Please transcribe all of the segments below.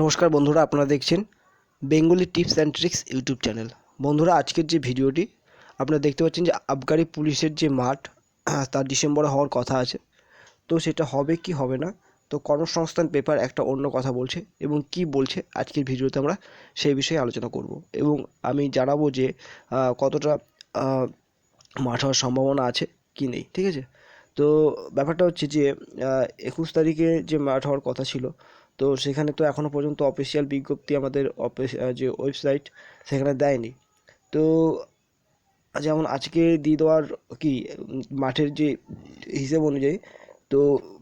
নমস্কার বন্ধুরা, আপনারা দেখছেন Bengali tips and tricks YouTube channel. বন্ধুরা, আজকের যে ভিডিওটি, আপনারা দেখতে পাচ্ছেন যে আবগারি পুলিশের যে মাঠ তার ডিসেম্বরে হওয়ার কথা আছে। তো সেটা হবে কি হবে না, তো কর্মসংস্থান পেপার একটা অন্য কথা বলছে এবং কি বলছে আজকের ভিডিওতে আমরা সেই বিষয়ে আলোচনা করব। এবং আমি জানাব যে কতটা মাঠ হওয়ার সম্ভাবনা আছে কি নেই, ঠিক আছে? তো ব্যাপারটা হচ্ছে যে একুশ তারিখে যে মাঠ হওয়ার কথা ছিল তো সেখানে তো এখনও পর্যন্ত অফিসিয়াল বিজ্ঞপ্তি আমাদের যে ওয়েবসাইট সেখানে দেয়নি। তো যেমন আজকে দিয়ে দেওয়ার কি, মাঠের যে হিসেব অনুযায়ী, তো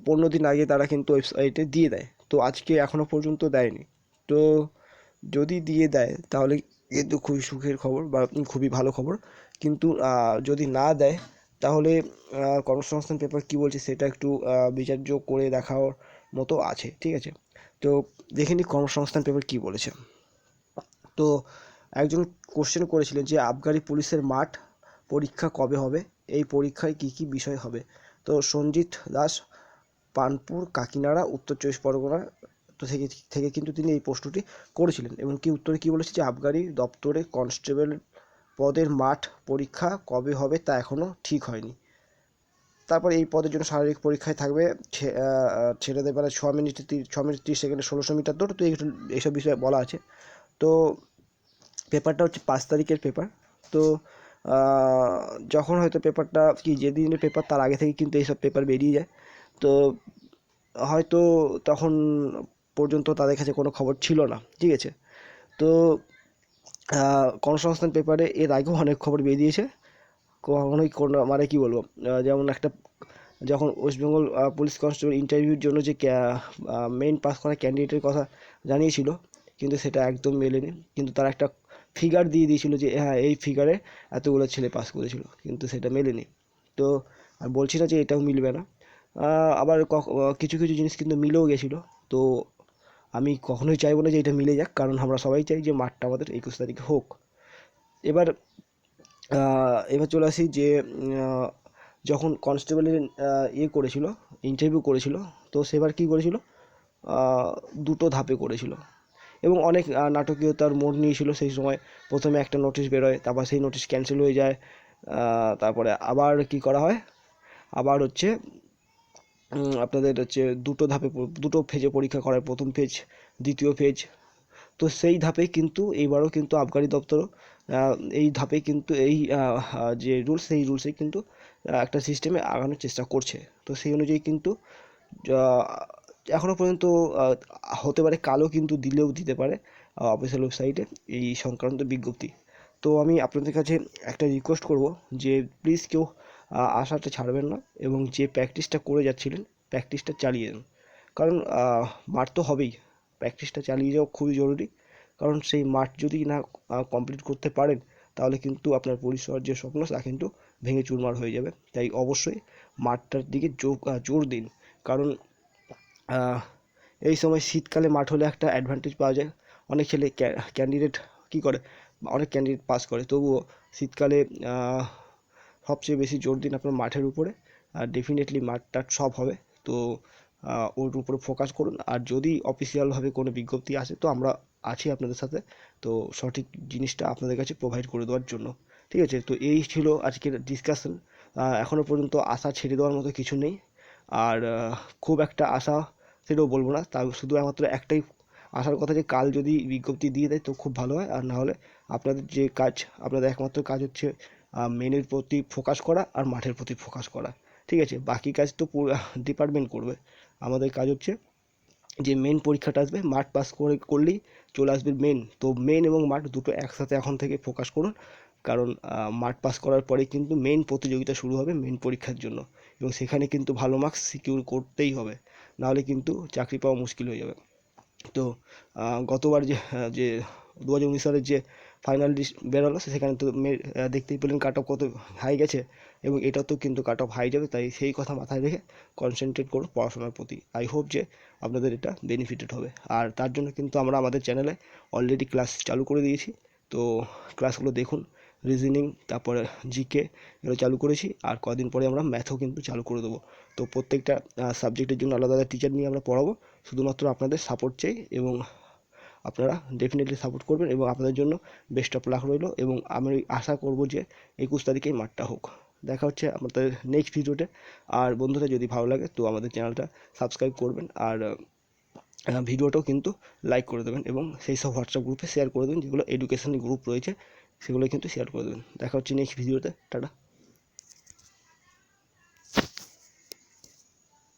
পনেরো দিন আগে তারা কিন্তু ওয়েবসাইটে দিয়ে দেয়। তো আজকে এখনও পর্যন্ত দেয়নি। তো যদি দিয়ে দেয়, তাহলে কিন্তু খুবই সুখের খবর বা খুবই ভালো খবর। কিন্তু যদি না দেয়, তাহলে কর্মসংস্থান পেপার কী বলছে সেটা একটু বিচার্য করে দেখার মতো আছে। ঠিক আছে? তো দেখে নিই কর্মসংস্থান পেপার কী বলেছে। তো একজন কোশ্চেন করেছিলেন যে আবগারি পুলিশের মাঠ পরীক্ষা কবে হবে? এই পরীক্ষায় কী কী বিষয় হবে? তো সঞ্জিত দাস, পানপুর, কাকিনাড়া, উত্তর চব্বিশ পরগনা তো থেকে থেকে কিন্তু তিনি এই প্রশ্নটি করেছিলেন এবং কি উত্তরে কী বলেছে যে আবগারি দপ্তরে কনস্টেবল পদের মাঠ পরীক্ষা কবে হবে তা এখনও ঠিক হয়নি। তারপর এই পদের জন্য শারীরিক পরীক্ষায় থাকবে ছেলেদের বেলা ছ মিনিট ছ মিনিট তিরিশ সেকেন্ডে ষোলোশো মিটার দৌড়, তো এইসব বিষয়ে বলা আছে। তো পেপারটা হচ্ছে পাঁচ তারিখের পেপার। তো যখন হয়তো পেপারটা কি যেদিনের পেপার, তার আগে থেকে কিন্তু এইসব পেপার বেরিয়ে যায়। তো হয়তো তখন পর্যন্ত তাদের কাছে কোনো খবর ছিল না, ঠিক আছে? তো কর্মসংস্থান পেপারে এর আগেও অনেক খবর বেরিয়েছে। কখনোই কোনো মানে কি বলব? যেমন একটা, যখন ওয়েস্ট বেঙ্গল পুলিশ কনস্টেবল ইন্টারভিউর জন্য যে মেইন পাস করা ক্যান্ডিডেটের কথা জানিয়েছিল, কিন্তু সেটা একদম মেলেনি। কিন্তু তারা একটা ফিগার দিয়ে দিয়েছিল যে হ্যাঁ এই ফিগারে এতগুলো ছেলে পাস করেছিল, কিন্তু সেটা মেলেনি। তো, আর বলছি না যে এটাও মিলবে না। আবার কিছু কিছু জিনিস কিন্তু মিলেও গেছিল। তো, আমি কখনোই চাইব না যে এটা মিলে যাক, কারণ আমরা সবাই চাই যে মাঠটা আমাদের একুশ তারিখে হোক। এবার এবার চলে আসি যে যখন কনস্টেবলের ইয়ে করেছিল ইন্টারভিউ করেছিল, তো সেবার কী করেছিল? দুটো ধাপে করেছিল। এবং অনেক নাটকীয়তার মোড় নিয়েছিল। সেই সময় প্রথমে একটা নোটিশ বেরোয়, তারপর সেই নোটিশ ক্যান্সেল হয়ে যায় তারপরে আবার কি করা হয়? আবার হচ্ছে আপনাদের হচ্ছে দুটো ধাপে, দুটো ফেজে পরীক্ষা করায়। প্রথম ফেজ দ্বিতীয় ফেজ তো সেই ধাপে কিন্তু এইবারও কিন্তু আবগারি দপ্তরও এই ধাপে কিন্তু এই যে রুলস সেই রুলসে কিন্তু একটা সিস্টেমে আগানোর চেষ্টা করছে। তো সেই অনুযায়ী কিন্তু এখনও পর্যন্ত হতে পারে কালও কিন্তু দিলেও দিতে পারে অফিসিয়াল ওয়েবসাইটে এই সংক্রান্ত বিজ্ঞপ্তি। তো আমি আপনাদের কাছে একটা রিকোয়েস্ট করব যে প্লিজ কেউ আশাটা ছাড়বেন না এবং যে প্র্যাকটিসটা করে যাচ্ছিলেন প্র্যাকটিসটা চালিয়ে যান। কারণ মাঠ তো হবেই। প্র্যাকটিসটা চালিয়ে যাওয়া খুবই জরুরি। কারণ সেই মাঠ যদি না কমপ্লিট করতে পারেন, তাহলে কিন্তু আপনার পরিষেবার যে স্বপ্ন, তা কিন্তু ভেঙে চুরমার হয়ে যাবে। তাই অবশ্যই মাঠটার দিকে জোর জোর দিন। কারণ এই সময় শীতকালে মাঠ হলে একটা অ্যাডভান্টেজ পাওয়া যায়। অনেক ছেলে ক্যান্ডিডেট কী করে? অনেক ক্যান্ডিডেট পাস করে। তবুও শীতকালে সবচেয়ে বেশি জোর দিন আপনার মাঠের উপরে। আর ডেফিনেটলি মাঠটা সব হবে। তো ওর উপরে ফোকাস করুন। আর যদি অফিসিয়ালভাবে কোনো বিজ্ঞপ্তি আসে, তো আমরা আছি আপনাদের সাথে। তো সঠিক জিনিসটা আপনাদের কাছে প্রোভাইড করে দেওয়ার জন্য। ঠিক আছে? তো এই ছিল আজকের ডিসকাশন এখনও পর্যন্ত আশা ছেড়ে দেওয়ার মতো কিছু নেই। আর খুব একটা আশা সেটাও বলব না। তা শুধু একমাত্র একটাই আসার কথা যে, কাল যদি বিজ্ঞপ্তি দিয়ে দেয়, তো খুব ভালো হয়। আর না হলে আপনাদের যে কাজ, আপনাদের একমাত্র কাজ হচ্ছে মেনের প্রতি ফোকাস করা আর মাঠের প্রতি ফোকাস করা। ঠিক আছে? বাকি কাজ তো ডিপার্টমেন্ট করবে। আমাদের কাজ হচ্ছে যে মেন পরীক্ষাটা আসবে মাঠ পাস করে করলেই চলে আসবে মেন তো মেন এবং মাঠ দুটো একসাথে এখন থেকে ফোকাস করুন কারণ মাঠ পাস করার পরে কিন্তু মেন প্রতিযোগিতা শুরু হবে মেন পরীক্ষার জন্য। এবং সেখানে কিন্তু ভালো মার্কস সিকিউর করতেই হবে নাহলে কিন্তু চাকরি পাওয়া মুশকিল হয়ে যাবে। তো গতবার যে আহ, যে দু হাজার উনিশ সালের যে ফাইনাল লিস্ট বেরোলো সেখানে তো দেখতেই পেলেন কাট অফ কত হাই গেছে এবং এটা তো কিন্তু কাট অফ হাই যাবে, তাই সেই কথা মাথায় রেখে কনসেন্ট্রেট করুন পড়াশোনার প্রতি। আই হোপ যে আপনাদের এটা বেনিফিটেড হবে। আর তার জন্য কিন্তু আমরা আমাদের চ্যানেলে অলরেডি ক্লাস চালু করে দিয়েছি। তো ক্লাসগুলো দেখুন রিজনিং তারপরে জিকে এগুলো চালু করেছি। আর কদিন পরে আমরা ম্যাথও কিন্তু চালু করে দেবো। তো প্রত্যেকটা সাবজেক্টের জন্য আলাদা আলাদা টিচার নিয়ে আমরা পড়াবো। শুধুমাত্র আপনাদের সাপোর্ট চাই এবং আপনারা ডেফিনেটলি সাপোর্ট করবেন এবং আপনাদের জন্য বেস্ট অফ লাক রইল এবং আমি আশা করব যে একুশ তারিখেই মাঠটা হোক। দেখা হচ্ছে আমাদের নেক্সট ভিডিওতে আর বন্ধুরা, যদি ভালো লাগে তো আমাদের চ্যানেলটা সাবস্ক্রাইব করবেন। আর ভিডিওটাও কিন্তু লাইক করে দেবেন এবং সেই সব হোয়াটসঅ্যাপ গ্রুপে শেয়ার করে দেবেন যেগুলো এডুকেশনাল গ্রুপ রয়েছে সেগুলো কিন্তু শেয়ার করে দেবেন। দেখা হচ্ছে নেক্সট ভিডিওতে টাটা।